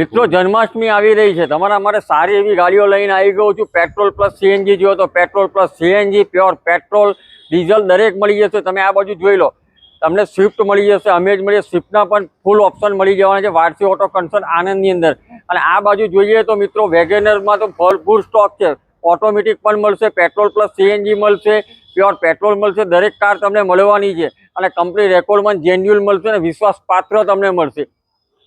મિત્રો જન્માષ્ટમી આવી રહી છે. તમારા માટે સારી એવી ગાડીઓ લઈને આવી ગયો છું. પેટ્રોલ પ્લસ સીએનજી જોયો તો petrol plus CNG pure petrol diesel દરેક મળી જશે. તમે આ બાજુ જોઈ લો. તમને સ્વિફ્ટ મળી જશે અમેજ મળી સ્વિફ્ટના પણ ફૂલ ઓપ્શન મળી જવાના છે. વારસી ઓટો કન્સર્ન આનંદની અંદર. અને આ બાજુ જોઈએ તો મિત્રો વેગેનરમાં તો ભરપૂર સ્ટોક છે. ઓટોમેટિક પણ મળશે પેટ્રોલ પ્લસ સીએનજી મળશે પ્યોર પેટ્રોલ મળશે. દરેક કાર તમને મળવાની છે. અને કંપની રેકોર્ડમાં જેન્યુઅલ મળશે અને વિશ્વાસપાત્ર તમને મળશે.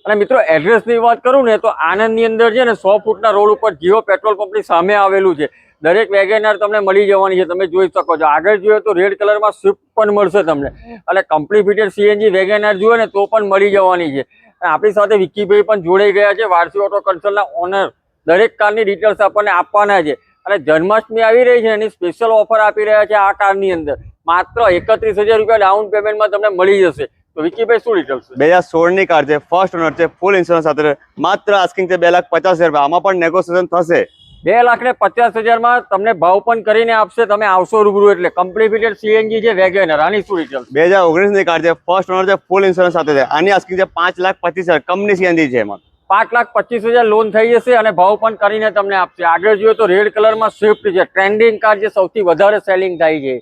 અને મિત્રો એડ્રેસની વાત કરું ને, તો આનંદની અંદર છે ને, સો ફૂટના રોડ ઉપર જીઓ પેટ્રોલ પંપની સામે આવેલું છે. દરેક વેગેનાર તમને મળી જવાની છે, તમે જોઈ શકો છો. આગળ જોઈએ તો રેડ કલરમાં સ્વિફ્ટ પણ મળશે તમને. અને કંપની ફિટેડ સીએનજી વેગેનાર જુએ ને, તો પણ મળી જવાની છે. આપણી સાથે વિક્કીભાઈ પણ જોડાઈ ગયા છે, વારસી ઓટો કન્સલના ઓનર. દરેક કારની ડિટેલ્સ આપણને આપવાના છે. અને જન્માષ્ટમી આવી રહી છે, એની સ્પેશિયલ ઓફર આપી રહ્યા છે આ કારની અંદર. માત્ર એકત્રીસ હજાર રૂપિયા ડાઉન પેમેન્ટમાં તમને મળી જશે. તો વિકીભાઈ શું ડિટેલ્સ બે હજાર સોળની કાર છે ફર્સ્ટ ઓનર છે ફૂલ ઇન્સ્યોરન્સ સાથે માત્ર આસ્કિંગ છે બે લાખ પચાસ હજાર રૂપિયા. આમાં પણ નેગોસિએશન થશે. બે લાખ ને પચાસ હજારમાં તમને ભાવ પણ કરીને આપશે તમે આવશો રૂબરૂ એટલે. કંપની સીએનજી છે વેગેનર આની શું ડિટેલ્સ બે હજાર ઓગણીસની કાર છે ફર્સ્ટ ઓનર છે ફૂલ ઇન્સ્યોરન્સ સાથે છે આની આસ્કિંગ છે પાંચ લાખ પચીસ હજાર કંપની સીએનજી છે એમાં. પાંચ લાખ પચીસ હજાર લોન થઈ જશે અને ભાવ પણ કરીને તમને આપશે. આગળ જોઈએ તો રેડ કલરમાં સ્વિફ્ટ છે. ટ્રેન્ડિંગ કાર જે સૌથી વધારે સેલિંગ થાય છે.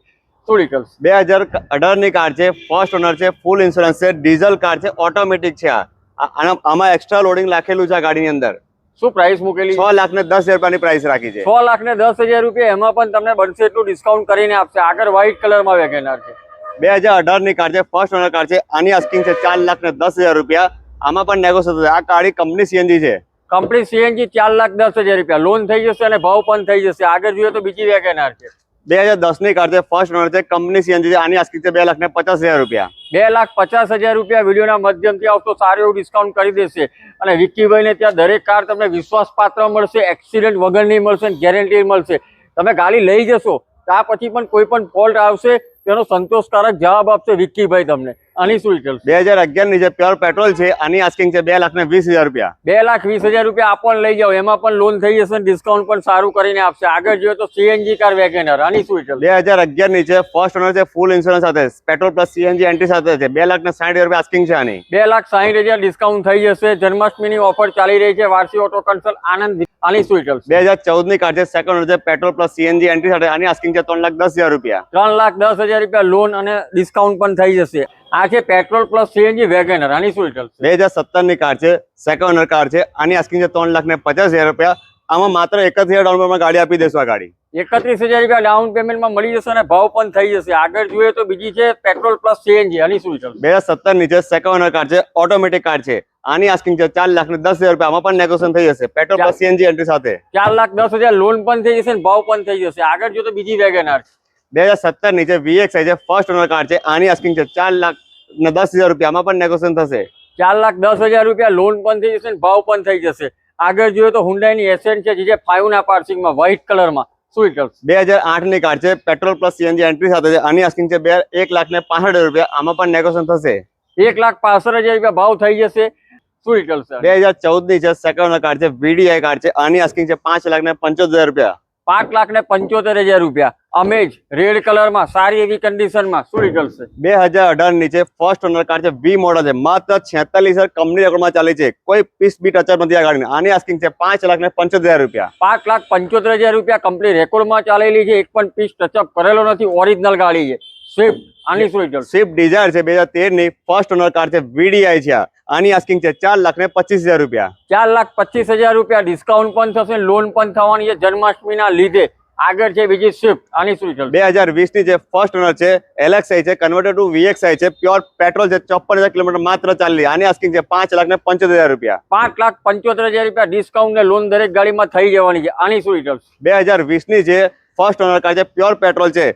શું બે હજાર અઢારની કાર છે ફર્સ્ટ ઓનર છે ફૂલ ઇન્સ્યોરન્સ છે ડીઝલ કાર છે ઓટોમેટિક છે આ. આ- આના- આમાં એક્સ્ટ્રા લોડિંગ રાખેલું છે આ ગાડીની અંદર. શું પ્રાઇસ મૂકેલી? છ લાખ ને દસ હજાર રૂપિયાની પ્રાઇસ રાખી છે. છ લાખ ને દસ હજાર રૂપિયા એમાં પણ તમને બનશે એટલું ડિસ્કાઉન્ટ કરીને આપશે. આગળ વ્હાઇટ કલરમાં વેગેનાર છે. બે હજાર અઢારની કાર છે ફર્સ્ટ ઓનર કાર છે આની આસ્કિંગ છે ચાર લાખ ને દસ હજાર રૂપિયા. આમાં પણ નેગોશિયેટ થશે આ ગાડી કંપની સીએનજી છે. કંપની સીએનજી ચાર લાખ દસ હજાર રૂપિયા. લોન થઈ જશે અને ભાવ પણ થઈ જશે. આગળ જોઈએ તો બીજી વેગેનાર છે. બે હજાર દસની કાર છે ફર્સ્ટ ઓનર છે કંપની સીએનજી છે, આની આસ્કી છે બે લાખ ને પચાસ હજાર રૂપિયા. બે લાખ પચાસ હજાર રૂપિયા વિડીયોના માધ્યમથી આવતો સારું એવું ડિસ્કાઉન્ટ કરી દેશે. અને વિક્કીભાઈને ત્યાં દરેક કાર તમને વિશ્વાસપાત્ર મળશે એક્સિડન્ટ વગરની મળશે ગેરંટી મળશે. તમે ગાડી લઈ જશો ત્યાં પછી પણ કોઈ પણ ફોલ્ટ આવશે તેનો સંતોષકારક જવાબ આપશે વિક્કીભાઈ તમને. આની શું બે હજાર અગિયારની જે પ્યોર પેટ્રોલ છે આની આસ્કિંગ છે બે લાખ ને વીસ હજાર રૂપિયા. બે લાખ વીસ હજાર રૂપિયા આપણ લઈ જાઓ એમાં પણ લોન થઈ જશે ડિસ્કાઉન્ટ પણ સારું કરીને આપશે. આગળ જોઈએ તો સીએનજી કાર વેગેનર આની શું બે હજાર અગિયારની છે ફર્સ્ટ ઓનર છે ફૂલ ઇન્સ્યોરન્સ સાથે. પેટ્રોલ પ્લસ સીએનજી એન્ટ્રી સાથે છે. બે લાખ ને સાઠ હજાર રૂપિયા આસ્કિંગ છે આની. બે લાખ સાઠ હજાર ડિસ્કાઉન્ટ થઈ જશે. જન્માષ્ટમીની ઓફર ચાલી રહી છે. વાર્ષિક ઓટો કન્સલ્ટ આનંદ આની શું બે હજાર ચૌદની કાર છે સેકન્ડ ઓનર છે પેટ્રોલ પ્લસ સીએનજી એન્ટ્રી સાથે. આની આસ્કિંગ છે ત્રણ લાખ દસ હજાર રૂપિયા. ત્રણ લાખ દસ હજાર રૂપિયા લોન અને ડિસ્કાઉન્ટ પણ થઈ જશે. આ છે પેટ્રોલ પ્લસ સીએનજી વેગેનર આની શું ડિટેલ બે હજાર સત્તરની કાર છે સેકન્ડ ઓનર કાર છે આની આસ્કિંગ છે ત્રણ લાખ ને પચાસ હજાર રૂપિયા. આમાં માત્ર એકત્રીસ હજાર ડાઉન પેમેન્ટ ગાડી આપી દેશું આ ગાડી. એકત્રીસ હજાર રૂપિયા ડાઉન પેમેન્ટમાં મળી જશે અને ભાવ પણ થઈ જશે. આગળ જોઈએ તો બીજી છે પેટ્રોલ પ્લસ સીએનજી આની શું ડિટેલ બે હજાર સત્તરની છે સેકન્ડ ઓનર કાર છે ઓટોમેટિક કાર છે. આની આસ્કિંગ છે ચાર લાખ ને દસ હજાર રૂપિયા. આમાં પણ નેગોસિએશન થઈ જશે. પેટ્રોલ પ્લસ સીએનજી એન્ટ્રી સાથે. ચાર લાખ દસ હજાર લોન પણ થઈ જશે ભાવ પણ થઈ જશે. આગળ જોઈએ તો બીજી વેગેનર બે હજાર સત્તર નીચે છે વીએક્સ છે ફર્સ્ટ ઓનર કાર છે આની આસ્કિંગ છે ચાર લાખ ને દસ હજાર રૂપિયામાં પણ નેગોસિએશન થશે. ચાર લાખ દસ હજાર રૂપિયા લોન પણ થઈ જશે ભાવ પણ થઈ જશે. આગળ જોઈએ તો હુન્ડાઈની એસેન્ટ છે જે ફાઈવના પાર્સિંગમાં વ્હાઇટ કલરમાં ડિટેલ્સ બે હજાર આઠની કાર છે પેટ્રોલ પ્લસ સીએનજી એન્ટ્રી સાથે છે આની આસ્કિંગ છે બે એક લાખ ને પાસઠ હજાર રૂપિયા આમાં પણ નેગોશન થશે. એક લાખ પાસઠ હજાર રૂપિયા ભાવ થઈ જશે. ડિટેલ્સ બે હજાર ચૌદની છે સેકન્ડ કાર છે વીડીઆઈ કાર છે આની આસ્કિંગ છે પાંચ લાખ ને પંચોતેર હજાર રૂપિયા. પાંચ લાખ ને પંચોતેર હજાર રૂપિયા. અમેજ રેડ કલરમાં સારી એવી કન્ડિશનમાં શું છે? બે હજાર અઢારની છે ફર્સ્ટ ઓનર કાર છે વી મોડલ છે. માત્ર છેતાલીસ હજાર કંપની રેકોર્ડમાં ચાલી છે. કોઈ પીસ બી ટચઅપ નથી આ ગાડીની. આની આસ્કિંગ છે પાંચ લાખ ને પંચોતેર હજાર રૂપિયા. પાંચ લાખ પંચોતેર હજાર રૂપિયા કંપની રેકોર્ડમાં ચાલેલી છે. એક પણ પીસ ટચઅપ કરેલો નથી. ઓરિજિનલ ગાડી છે. સ્વિફ્ટ આની શું ડિટેલ્સ સ્વિફ્ટ ડિઝાયર છે બે હજાર તેરની ફર્સ્ટ ઓનર કાર છે વીડીઆઈ છે આ. આની આસ્કિંગ છે ચાર લાખ ને પચીસ હજાર રૂપિયા. ચાર લાખ પચીસ હજાર રૂપિયા. ડિસ્કાઉન્ટ પણ થશે? લોન પણ થવાની છે? જન્માષ્ટમીના લીધે. આગળ છે બીજી સ્વિફ્ટ આની શું ડિટેલ્સ બે હજાર વીસની જે ફર્સ્ટ ઓનર છે એલેક્સાઈ છે કન્વર્ટર ટુ વીએક્સઆઈ છે પ્યોર પેટ્રોલ છે ચોપન હજાર કિલોમીટર માત્ર ચાલી. આની આસ્કિંગ છે પાંચ લાખ ને પંચોતેર હજાર રૂપિયા. પાંચ લાખ પંચોતેર હજાર રૂપિયા ડિસ્કાઉન્ટ ને લોન દરેક ગાડીમાં થઈ જવાની છે. આની શું ડિટેલ્સ બે હજાર વીસની છે ફર્સ્ટ ઓનર કાર છે પ્યોર પેટ્રોલ છે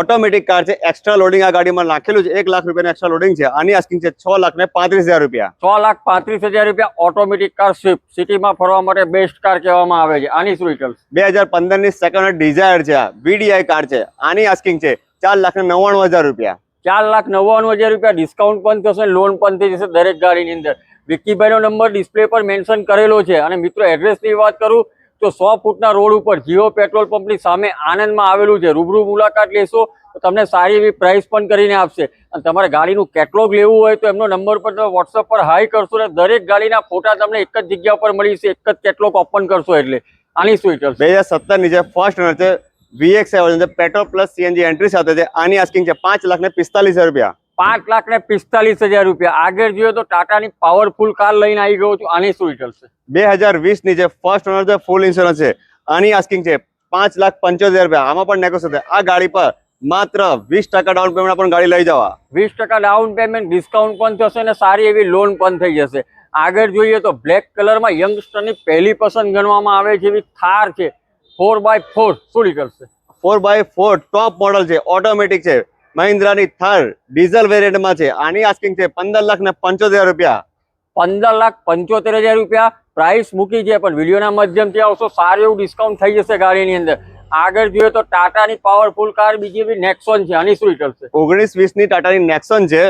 ઓટોમેટિક કાર છે એક્સ્ટ્રા લોડિંગ આ ગાડીમાં નાખેલું છે એક લાખ રૂપિયાનું એક્સ્ટ્રા લોડિંગ છે. આની આસ્કિંગ છે છ લાખ ને પાંત્રીસ હજાર રૂપિયા. છ લાખ પાંત્રીસ હજાર રૂપિયા ઓટોમેટિક કાર સ્વિફ્ટ સિટીમાં ફરવા માટે બેસ્ટ કાર કહેવામાં આવે છે. આની શું ડિટેલ્સ બે હજાર પંદરની સેકન્ડ ડિઝાયર છે આ વીડીઆઈ કાર છે. આની આસ્કિંગ છે ચાર લાખ ને નવ્વાણું હજાર રૂપિયા. ચાર લાખ નવ્વાણું હજાર રૂપિયા ડિસ્કાઉન્ટ પણ થશે લોન પણ થઈ જશે દરેક ગાડીની અંદર. વિક્કીભાઈનો નંબર ડિસ્પ્લે પર મેન્શન કરેલો છે. અને મિત્રો એડ્રેસની વાત કરું તો સો ફૂટના રોડ ઉપર જીઓ પેટ્રોલ પંપની સામે આનંદમાં આવેલું છે, રૂબરૂ મુલાકાત લેશો તો તમને સારી એવી પ્રાઇસ પણ કરીને આપશે. અને તમારે ગાડીનું કેટલોગ લેવું હોય તો એમનો નંબર પર તમે વોટ્સઅપ પર હાઈ કરશો ને દરેક ગાડીના ફોટા તમને એક જ જગ્યા પર મળી જશે, એક જ કેટલોગ ઓપન કરશો એટલે. આની શું details બે હજાર સત્તરની જે ફર્સ્ટ ઓનર છે વીએક્સ છે પેટ્રોલ પ્લસ સીએનજી એન્ટ્રી સાથે છે, આની આસ્કિંગ છે પાંચ લાખ ને પિસ્તાલીસ હજાર રૂપિયા. પાંચ લાખ ને પિસ્તાલીસ હજાર રૂપિયા. આગળ જોઈએ તો ટાટાની પાવરફુલ કાર લઈને આવી ગયો છું આની શું details છે? બે હજાર વીસની જે ફર્સ્ટ ઓનર છે ફૂલ ઇન્સ્યોરન્સ છે. આની આસ્કિંગ છે પાંચ લાખ પંચોતેર રૂપિયા. આમાં પણ નેગોશિયેટ આ ગાડી પર માત્ર વીસ ટકા ડાઉન પેમેન્ટ પણ ગાડી લઈ જવા. વીસ ટકા ડાઉન પેમેન્ટ ડિસ્કાઉન્ટ પણ થશે અને સારી એવી લોન પણ થઈ જશે. આગળ જોઈએ તો બ્લેક કલરમાં યંગસ્ટરની પહેલી પસંદ ગણવામાં આવે છે એવી થાર છે. ફોર બાય ફોર શું નીકળશે four by four top model છે ઓટોમેટિક છે. મહિન્દ્રાની થર ડીઝલ વેરિયન્ટમાં છે. આની આસ્કિંગ છે પંદર લાખ ને પંચોતેર રૂપિયા. પંદર લાખ પંચોતેર હજાર રૂપિયા. પ્રાઇસ મૂકી છે પણ વિડીયોના માધ્યમથી આવશો સારું એવું ડિસ્કાઉન્ટ થઈ જશે ગાડીની અંદર. આગળ જોઈએ તો ટાટાની પાવરફુલ કાર બીજી બી નેક્સોન છે આની શું details છે. ઓગણીસ વીસની ટાટાની નેક્સોન છે.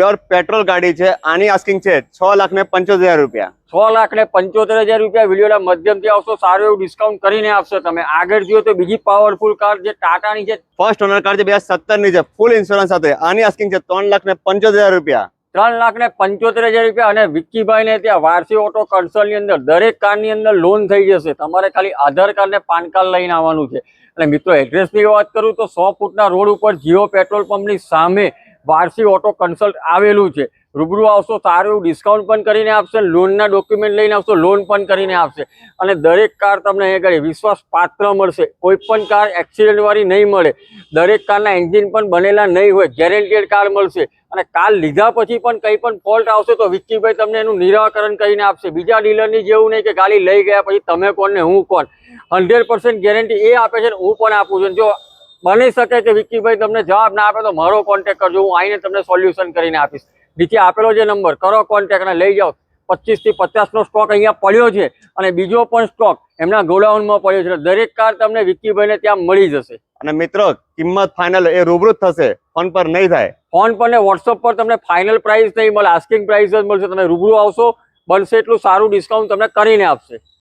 પ્યોર પેટ્રોલ ગાડી છે. આની આસ્કિંગ છે છ લાખ ને પંચોતેર હજાર રૂપિયા. છ લાખ ને પંચોતેર હજાર રૂપિયા વિડીયોના માધ્યમથી આવશો. સારું એવું ડિસ્કાઉન્ટ કરીને આપશો તમે. આગળ જુઓ તો બીજી પાવરફુલ કાર જે ટાટાની છે. ફર્સ્ટ ઓનર કાર છે બે હજાર સત્તરની છે ફૂલ ઇન્સ્યોરન્સ સાથે. આની આસ્કિંગ છે ત્રણ લાખ ને પંચોતેર હજાર રૂપિયા. ત્રણ લાખ ને પંચોતેર હજાર રૂપિયા અને વિક્કીભાઈ ને ત્યાં વારસી ઓટો કન્સલ્ટની અંદર દરેક કારની અંદર લોન થઈ જશે. તમારે ખાલી આધાર કાર્ડ ને પાન કાર્ડ લઈને આવવાનું છે. અને મિત્રો એડ્રેસની વાત કરું તો સો ફૂટના રોડ ઉપર જીઓ પેટ્રોલ પંપની સામે વારસી ઓટો કન્સલ્ટ આવેલું છે. રૂબરૂ આવશો, સારું એવું ડિસ્કાઉન્ટ પણ કરીને આપશે લોનના ડોક્યુમેન્ટ લઈને આવશો લોન પણ કરીને આપશે. અને દરેક કાર તમને અહીંયા આગળ વિશ્વાસપાત્ર મળશે. કોઈ પણ કાર એક્સિડન્ટવાળી નહીં મળે. દરેક કારના એન્જિન પણ બનેલા નહીં હોય ગેરેન્ટેડ કાર મળશે. અને કાર લીધા પછી પણ કંઈ પણ ફોલ્ટ આવશે તો વિક્કીભાઈ તમને એનું નિરાકરણ કરીને આપશે. બીજા ડીલરની જેવું નહીં કે ગાડી લઈ ગયા પછી તમે કોણ ને હું કોણ? હંડ્રેડ ગેરંટી એ આપે છે હું પણ આપું છું. જો બની શકે કે વિક્કીભાઈ તમને જવાબ ના આપે તો મારો કોન્ટેક્ટ કરજો હું આવીને તમને સોલ્યુશન કરીને આપીશ. નીચે આપેલો જે નંબર કરો કોન્ટેક્ટ અને લઈ જાઓ. પચીસથી પચાસનો સ્ટોક અહીંયા પડ્યો છે અને બીજો પણ સ્ટોક એમના ગોડાઉનમાં પડ્યો છે. દરેક કાર તમને વિક્કીભાઈને ત્યાં મળી જશે. અને મિત્રો કિંમત ફાઇનલ એ રૂબરૂ થશે. ફોન પર નહીં થાય. ફોન પર ને વોટ્સઅપ પર તમને ફાઇનલ પ્રાઇસ નહીં મળે. આસ્કિંગ પ્રાઇસ જ મળશે. તમે રૂબરૂ આવશો. બનશે એટલું સારું ડિસ્કાઉન્ટ તમને કરીને આપશે.